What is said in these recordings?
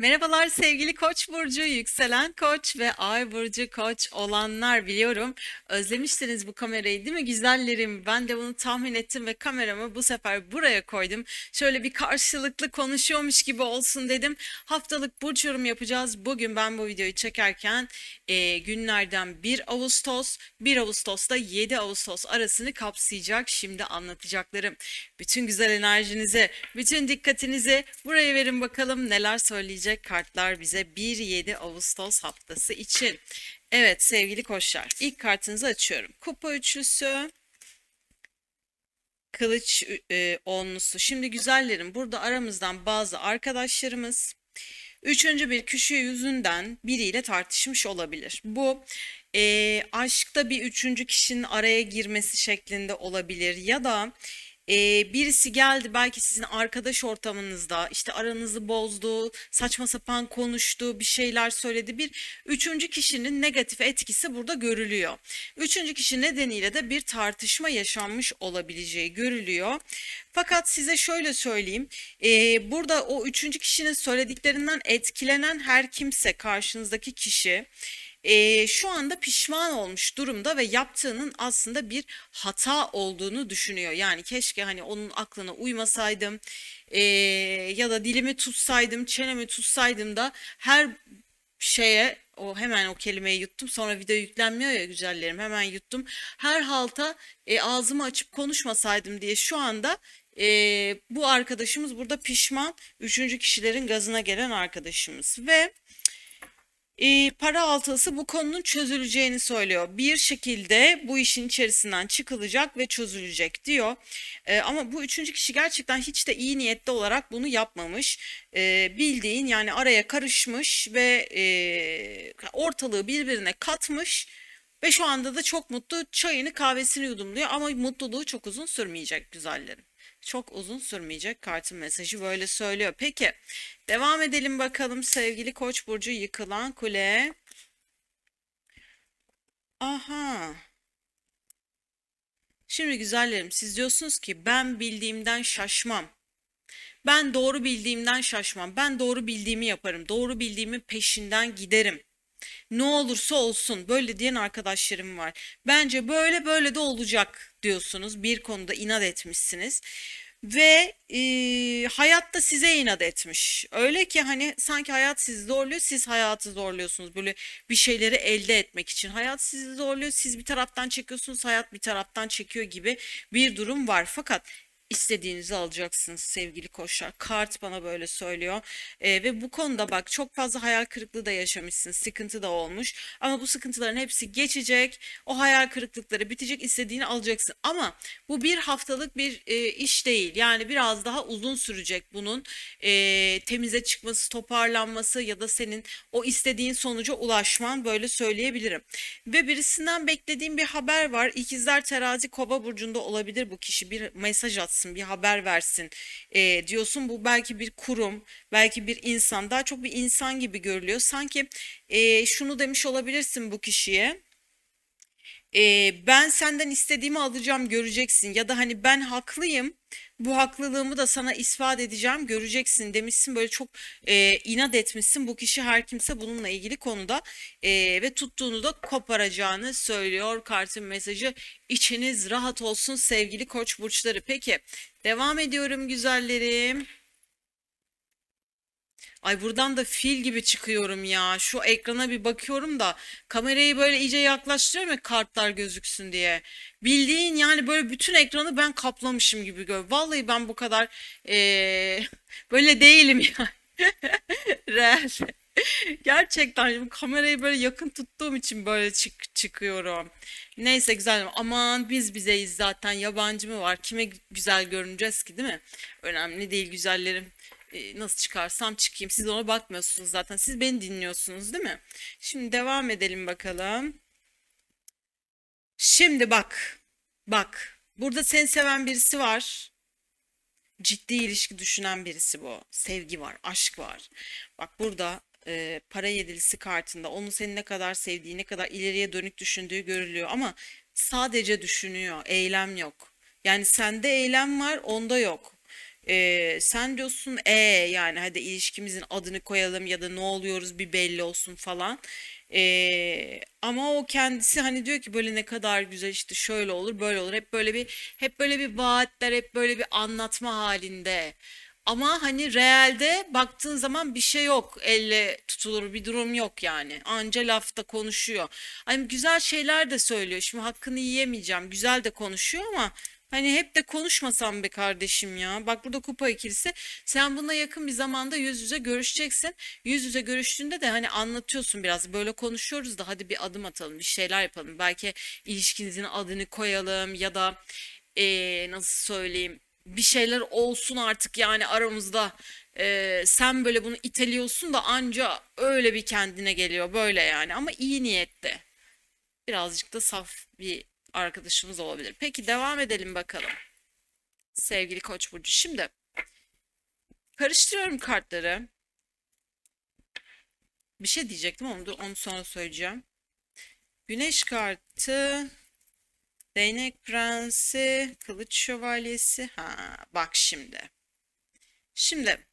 Merhabalar sevgili Koç burcu, yükselen Koç ve Ay burcu Koç olanlar biliyorum. Özlemiştiniz bu kamerayı değil mi güzellerim? Ben de bunu tahmin ettim ve kameramı bu sefer buraya koydum. Şöyle bir karşılıklı konuşuyormuş gibi olsun dedim. Haftalık burç yorum yapacağız. Bugün ben bu videoyu çekerken e, günlerden 1 Ağustos, 1 Ağustos'ta 7 Ağustos arasını kapsayacak şimdi anlatacaklarım. Bütün güzel enerjinizi, bütün dikkatinizi buraya verin bakalım neler söyleyecek kartlar bize 1-7 Ağustos haftası için. Evet sevgili koçlar ilk kartınızı açıyorum. Kupa üçlüsü, kılıç e, onlusu. Şimdi güzellerim burada aramızdan bazı arkadaşlarımız Üçüncü bir kişi yüzünden biriyle tartışmış olabilir. Bu e, aşkta bir üçüncü kişinin araya girmesi şeklinde olabilir ya da e, birisi geldi belki sizin arkadaş ortamınızda işte aranızı bozdu, saçma sapan konuştu, bir şeyler söyledi. Bir üçüncü kişinin negatif etkisi burada görülüyor. Üçüncü kişi nedeniyle de bir tartışma yaşanmış olabileceği görülüyor. Fakat size şöyle söyleyeyim. e, burada o üçüncü kişinin söylediklerinden etkilenen her kimse karşınızdaki kişi e, şu anda pişman olmuş durumda ve yaptığının aslında bir hata olduğunu düşünüyor. Yani keşke hani onun aklına uymasaydım e, ya da dilimi tutsaydım, çenemi tutsaydım da her şeye o hemen o kelimeyi yuttum. Sonra video yüklenmiyor ya güzellerim. Hemen yuttum. Her halta e, ağzımı açıp konuşmasaydım diye şu anda e, bu arkadaşımız burada pişman. Üçüncü kişilerin gazına gelen arkadaşımız ve e, para altısı bu konunun çözüleceğini söylüyor. Bir şekilde bu işin içerisinden çıkılacak ve çözülecek diyor. E, ama bu üçüncü kişi gerçekten hiç de iyi niyetli olarak bunu yapmamış. E, bildiğin yani araya karışmış ve e, ortalığı birbirine katmış. Ve şu anda da çok mutlu çayını kahvesini yudumluyor ama mutluluğu çok uzun sürmeyecek güzellerim. Çok uzun sürmeyecek kartın mesajı böyle söylüyor. Peki devam edelim bakalım sevgili Koç burcu yıkılan kule. Aha. Şimdi güzellerim siz diyorsunuz ki ben bildiğimden şaşmam. Ben doğru bildiğimden şaşmam. Ben doğru bildiğimi yaparım. Doğru bildiğimin peşinden giderim. Ne olursa olsun böyle diyen arkadaşlarım var. Bence böyle böyle de olacak diyorsunuz. Bir konuda inat etmişsiniz. Ve e, hayat da size inat etmiş. Öyle ki hani sanki hayat sizi zorluyor, siz hayatı zorluyorsunuz. Böyle bir şeyleri elde etmek için. Hayat sizi zorluyor, siz bir taraftan çekiyorsunuz, hayat bir taraftan çekiyor gibi bir durum var. Fakat istediğinizi alacaksınız sevgili koçlar. Kart bana böyle söylüyor. Ee, ve bu konuda bak çok fazla hayal kırıklığı da yaşamışsın. Sıkıntı da olmuş. Ama bu sıkıntıların hepsi geçecek. O hayal kırıklıkları bitecek. istediğini alacaksın. Ama bu bir haftalık bir e, iş değil. Yani biraz daha uzun sürecek bunun e, temize çıkması, toparlanması ya da senin o istediğin sonuca ulaşman böyle söyleyebilirim. Ve birisinden beklediğim bir haber var. İkizler Terazi Kova burcunda olabilir bu kişi. Bir mesaj atsın anlatsın, bir haber versin e, diyorsun. Bu belki bir kurum, belki bir insan, daha çok bir insan gibi görülüyor. Sanki e, şunu demiş olabilirsin bu kişiye. E, ben senden istediğimi alacağım göreceksin ya da hani ben haklıyım bu haklılığımı da sana ispat edeceğim göreceksin demişsin. Böyle çok e, inat etmişsin. Bu kişi her kimse bununla ilgili konuda e, ve tuttuğunu da koparacağını söylüyor. Kartın mesajı içiniz rahat olsun sevgili koç burçları. Peki devam ediyorum güzellerim. Ay buradan da fil gibi çıkıyorum ya. Şu ekrana bir bakıyorum da kamerayı böyle iyice yaklaştırıyorum ya kartlar gözüksün diye. Bildiğin yani böyle bütün ekranı ben kaplamışım gibi gör. Vallahi ben bu kadar eee, böyle değilim ya. Real. Gerçekten şimdi kamerayı böyle yakın tuttuğum için böyle çık çıkıyorum. Neyse güzel. Aman biz bizeyiz zaten. Yabancı mı var? Kime güzel görüneceğiz ki değil mi? Önemli değil güzellerim nasıl çıkarsam çıkayım. Siz ona bakmıyorsunuz zaten. Siz beni dinliyorsunuz değil mi? Şimdi devam edelim bakalım. Şimdi bak. Bak. Burada seni seven birisi var. Ciddi ilişki düşünen birisi bu. Sevgi var, aşk var. Bak burada e, para yedilisi kartında onun seni ne kadar sevdiği, ne kadar ileriye dönük düşündüğü görülüyor ama sadece düşünüyor, eylem yok. Yani sende eylem var, onda yok. Ee, sen diyorsun e yani hadi ilişkimizin adını koyalım ya da ne oluyoruz bir belli olsun falan. Ee, ama o kendisi hani diyor ki böyle ne kadar güzel işte şöyle olur böyle olur hep böyle bir hep böyle bir vaatler hep böyle bir anlatma halinde. Ama hani realde baktığın zaman bir şey yok. Elle tutulur bir durum yok yani. Anca lafta konuşuyor. Hani güzel şeyler de söylüyor. Şimdi hakkını yiyemeyeceğim. Güzel de konuşuyor ama hani hep de konuşmasam be kardeşim ya. Bak burada kupa ikilisi. Sen bununla yakın bir zamanda yüz yüze görüşeceksin. Yüz yüze görüştüğünde de hani anlatıyorsun biraz. Böyle konuşuyoruz da hadi bir adım atalım, bir şeyler yapalım. Belki ilişkinizin adını koyalım ya da eee, nasıl söyleyeyim bir şeyler olsun artık yani aramızda Ee, sen böyle bunu iteliyorsun da anca öyle bir kendine geliyor böyle yani ama iyi niyette birazcık da saf bir arkadaşımız olabilir. Peki devam edelim bakalım sevgili Koç burcu. Şimdi karıştırıyorum kartları. Bir şey diyecektim ama dur onu sonra söyleyeceğim. Güneş kartı, Değnek Prensi, Kılıç Şövalyesi. Ha, bak şimdi. Şimdi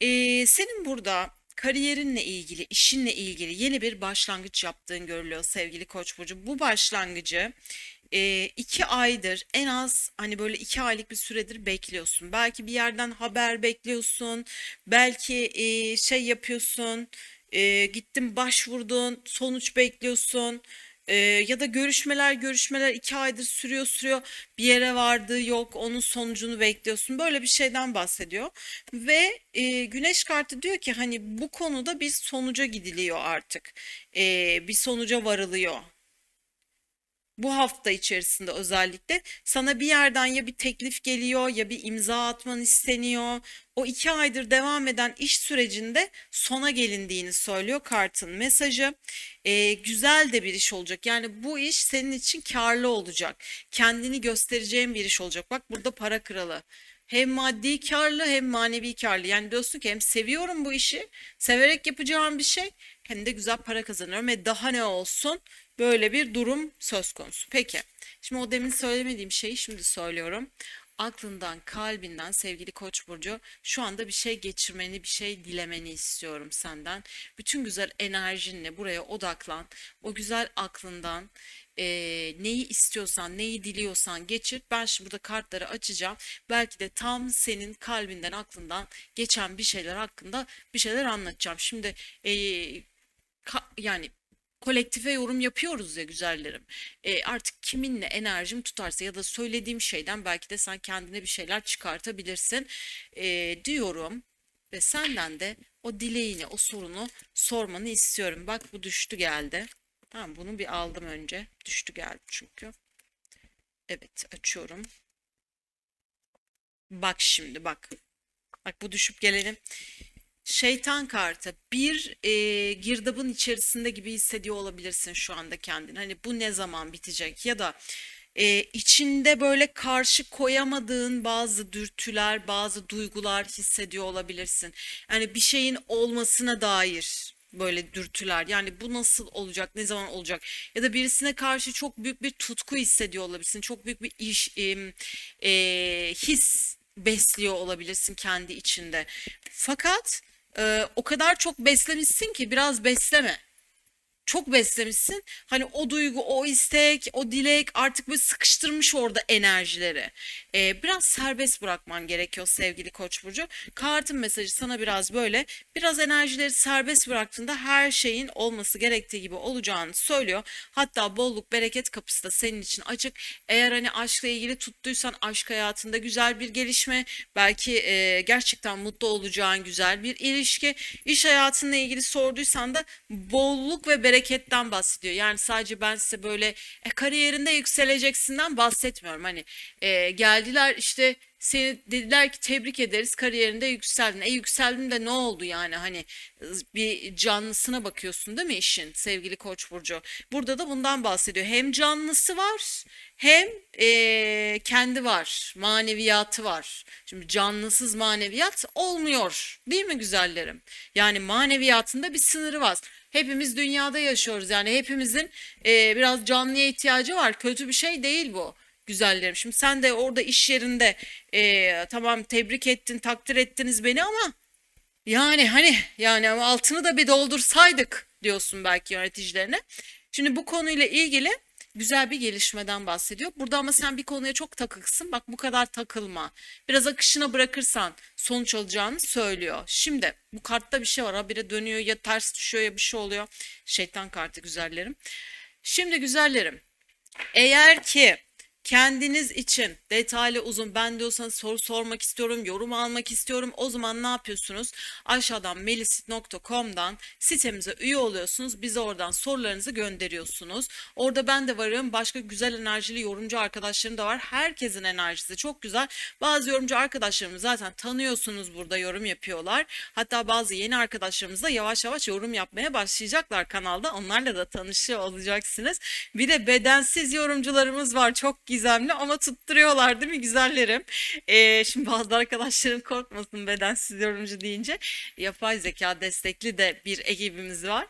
eee, senin burada kariyerinle ilgili, işinle ilgili yeni bir başlangıç yaptığın görülüyor sevgili Koç burcu. Bu başlangıcı eee, iki aydır en az hani böyle iki aylık bir süredir bekliyorsun. Belki bir yerden haber bekliyorsun, belki eee, şey yapıyorsun, eee, gittin başvurdun, sonuç bekliyorsun. Ee, ya da görüşmeler görüşmeler iki aydır sürüyor sürüyor. Bir yere vardığı yok onun sonucunu bekliyorsun. Böyle bir şeyden bahsediyor. Ve e, Güneş kartı diyor ki hani bu konuda bir sonuca gidiliyor artık. Ee, bir sonuca varılıyor bu hafta içerisinde özellikle sana bir yerden ya bir teklif geliyor ya bir imza atman isteniyor. O iki aydır devam eden iş sürecinde sona gelindiğini söylüyor kartın mesajı. Ee, güzel de bir iş olacak. Yani bu iş senin için karlı olacak. Kendini göstereceğin bir iş olacak. Bak burada para kralı. Hem maddi karlı hem manevi karlı. Yani diyorsun ki hem seviyorum bu işi, severek yapacağım bir şey hem de güzel para kazanıyorum ve daha ne olsun? Böyle bir durum söz konusu. Peki. Şimdi o demin söylemediğim şeyi şimdi söylüyorum. Aklından, kalbinden sevgili Koç burcu şu anda bir şey geçirmeni, bir şey dilemeni istiyorum senden. Bütün güzel enerjinle buraya odaklan. O güzel aklından eee, neyi istiyorsan, neyi diliyorsan geçir. Ben şimdi burada kartları açacağım. Belki de tam senin kalbinden, aklından geçen bir şeyler hakkında bir şeyler anlatacağım. Şimdi eee, ka- yani kolektife yorum yapıyoruz ya güzellerim. E, artık kiminle enerjim tutarsa ya da söylediğim şeyden belki de sen kendine bir şeyler çıkartabilirsin e, diyorum. Ve senden de o dileğini, o sorunu sormanı istiyorum. Bak bu düştü geldi. Tamam bunu bir aldım önce. Düştü geldi çünkü. Evet açıyorum. Bak şimdi bak. Bak bu düşüp gelelim. Şeytan kartı bir e, girdabın içerisinde gibi hissediyor olabilirsin şu anda kendini. Hani bu ne zaman bitecek ya da e, içinde böyle karşı koyamadığın bazı dürtüler, bazı duygular hissediyor olabilirsin. Yani bir şeyin olmasına dair böyle dürtüler. Yani bu nasıl olacak, ne zaman olacak? Ya da birisine karşı çok büyük bir tutku hissediyor olabilirsin. Çok büyük bir iş, e, e, his besliyor olabilirsin kendi içinde. Fakat ee, o kadar çok beslemişsin ki biraz besleme çok beslemişsin. Hani o duygu, o istek, o dilek artık böyle sıkıştırmış orada enerjileri. Ee, biraz serbest bırakman gerekiyor sevgili Koç burcu. Kartın mesajı sana biraz böyle biraz enerjileri serbest bıraktığında her şeyin olması gerektiği gibi olacağını söylüyor. Hatta bolluk bereket kapısı da senin için açık. Eğer hani aşkla ilgili tuttuysan aşk hayatında güzel bir gelişme, belki e, gerçekten mutlu olacağın güzel bir ilişki. İş hayatınla ilgili sorduysan da bolluk ve bereket hareketten bahsediyor. Yani sadece ben size böyle e, kariyerinde yükseleceksinden bahsetmiyorum. Hani e, geldiler işte seni dediler ki tebrik ederiz kariyerinde yükseldin. E yükseldin de ne oldu yani hani bir canlısına bakıyorsun değil mi işin sevgili Koç burcu. Burada da bundan bahsediyor. Hem canlısı var hem e, kendi var maneviyatı var. Şimdi canlısız maneviyat olmuyor değil mi güzellerim? Yani maneviyatında bir sınırı var. Hepimiz dünyada yaşıyoruz yani hepimizin e, biraz canlıya ihtiyacı var. Kötü bir şey değil bu. Güzellerim. Şimdi sen de orada iş yerinde e, tamam tebrik ettin, takdir ettiniz beni ama yani hani yani ama altını da bir doldursaydık diyorsun belki yöneticilerine. Şimdi bu konuyla ilgili güzel bir gelişmeden bahsediyor. Burada ama sen bir konuya çok takıksın. Bak bu kadar takılma. Biraz akışına bırakırsan sonuç alacağını söylüyor. Şimdi bu kartta bir şey var. Habire dönüyor ya ters düşüyor ya bir şey oluyor. Şeytan kartı güzellerim. Şimdi güzellerim. Eğer ki kendiniz için detaylı uzun ben diyorsanız soru sormak istiyorum, yorum almak istiyorum. O zaman ne yapıyorsunuz? Aşağıdan melisit.com'dan sitemize üye oluyorsunuz. Bize oradan sorularınızı gönderiyorsunuz. Orada ben de varım. Başka güzel enerjili yorumcu arkadaşlarım da var. Herkesin enerjisi çok güzel. Bazı yorumcu arkadaşlarımı zaten tanıyorsunuz burada yorum yapıyorlar. Hatta bazı yeni arkadaşlarımız da yavaş yavaş yorum yapmaya başlayacaklar kanalda. Onlarla da tanışıyor olacaksınız. Bir de bedensiz yorumcularımız var. Çok gizemli ama tutturuyorlar değil mi güzellerim? Ee, şimdi bazı arkadaşlarım korkmasın bedensiz yorumcu deyince. Yapay zeka destekli de bir ekibimiz var.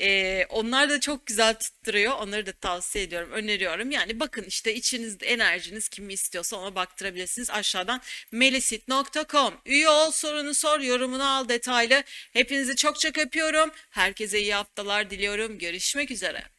Ee, onlar da çok güzel tutturuyor. Onları da tavsiye ediyorum, öneriyorum. Yani bakın işte içinizde enerjiniz kimi istiyorsa ona baktırabilirsiniz. Aşağıdan melisit.com Üye ol, sorunu sor, yorumunu al detaylı. Hepinizi çok çok öpüyorum. Herkese iyi haftalar diliyorum. Görüşmek üzere.